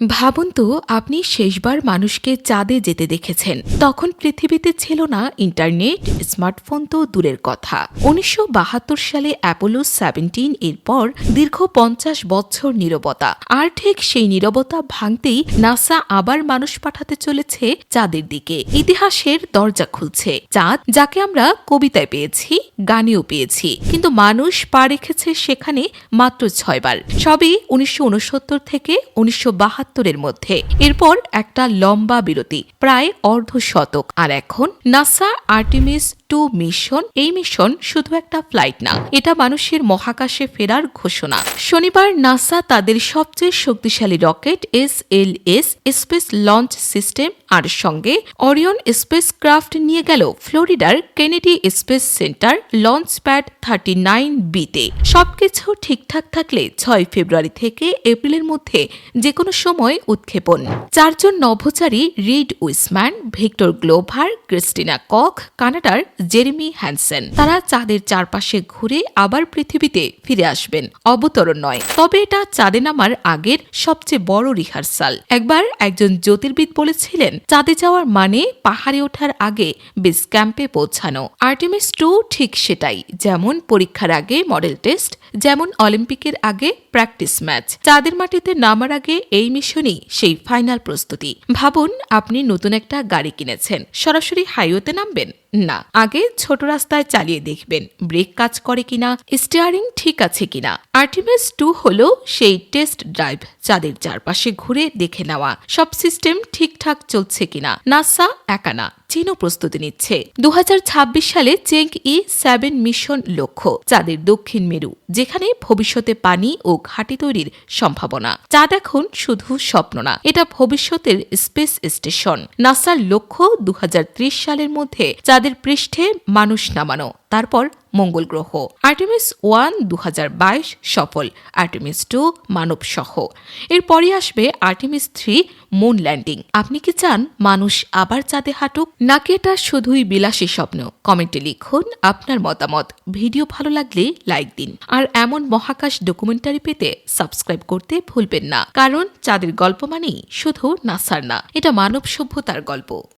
ভাবুন তো, আপনি শেষবার মানুষকে চাঁদে যেতে দেখেছেন। তখন পৃথিবীতে ছিল না ইন্টারনেট, স্মার্টফোন তো দূরের কথা। উনিশশো বাহাত্তর সালে অ্যাপোলো সেভেন্টিন এর পর দীর্ঘ পঞ্চাশ বছর নীরবতা। আর ঠিক সেই নীরবতা ভাঙতেই নাসা আবার মানুষ পাঠাতে চলেছে চাঁদের দিকে। ইতিহাসের দরজা খুলছে। চাঁদ, যাকে আমরা কবিতায় পেয়েছি, গানেও পেয়েছি। কিন্তু মানুষ পা রেখেছে সেখানে মাত্র ছয়বার। সবই উনিশশো উনসত্তর থেকে উনিশশো বাহাত্তর বাহাত্তরের মধ্যে। এরপর একটা লম্বা বিরতি, প্রায় অর্ধ শতক আর এখন নাসা আর্টিমিস টু মিশন। এই মিশন শুধু একটা ফ্লাইট না, এটা মানুষের মহাকাশে ফেরার ঘোষণা। শনিবার নাসা তাদের সবচেয়ে শক্তিশালী rocket S L S, space launch system, আর সঙ্গে অরিয়ন স্পেস ক্রাফট নিয়ে গেল ফ্লোরিডার Kennedy Space Center launch pad thirty nine বিতে। সবকিছু ঠিকঠাক থাকলে ছয় ফেব্রুয়ারি থেকে এপ্রিলের মধ্যে যে কোনো সময় উৎক্ষেপণ। চারজন নভোচারী Reid Wiseman, Victor Glover, Christina Koch, কানাডার জেরেমি হ্যানসেন। তারা চাঁদের চারপাশে ঘুরে আবার পৃথিবীতে ফিরে আসবেন। অবতরণ নয়। তবে এটা চাঁদে নামার আগের সবচেয়ে বড় রিহার্সাল। একবার একজন জ্যোতির্বিদ বলেছিলেন, চাঁদে যাওয়ার মানে পাহাড়ে ওঠার আগে বেস ক্যাম্পে পৌঁছানো। আর্টেমিস টু ঠিক সেটাই, যেমন পরীক্ষার আগে মডেল টেস্ট, যেমন অলিম্পিকের আগে প্র্যাকটিস ম্যাচ। চাঁদের মাটিতে নামার আগে এই মিশনই সেই ফাইনাল প্রস্তুতি। ভাবুন, আপনি নতুন একটা গাড়ি কিনেছেন। সরাসরি হাইওয়েতে নামবেন? না। আগে ছোট রাস্তায় চালিয়ে দেখবেন ব্রেক কাজ করে কিনা স্টিয়ারিং ঠিক আছে কিনা। আর্টিমেস টু হল সেই টেস্ট ড্রাইভ চাঁদের চারপাশে ঘুরে দেখে নেওয়া। সব সিস্টেম ঠিকঠাক চলছে কিনা? নাসা একা না। চীনও প্রস্তুতি নিচ্ছে। দু সালে চেং ই সেভেন মিশন লক্ষ্য, চাঁদের দক্ষিণ মেরু, যেখানে ভবিষ্যতে পানি ও ঘাটি তৈরির সম্ভাবনা। চাঁদ এখন শুধু স্বপ্ন না, এটা ভবিষ্যতের স্পেস স্টেশন। নাসার লক্ষ্য দু হাজার ত্রিশ সালের মধ্যে চাঁদের পৃষ্ঠে মানুষ নামানো, তারপর মঙ্গল গ্রহ আর্টেমিস ওয়ান দু সফল, আর্টেমিস টু মানব সহ। এরপরই আসবে আর্টেমিস থ্রি মুন ল্যান্ডিং। আপনি কি চান মানুষ আবার চাঁদে হাঁটুক? নাকি এটা শুধুই বিলাসী স্বপ্ন? কমেন্টে লিখুন আপনার মতামত। ভিডিও ভালো লাগলে লাইক দিন। আর এমন মহাকাশ ডকুমেন্টারি পেতে সাবস্ক্রাইব করতে ভুলবেন না। কারণ চাঁদের গল্প মানেই শুধু নাসার না, এটা মানব সভ্যতার গল্প।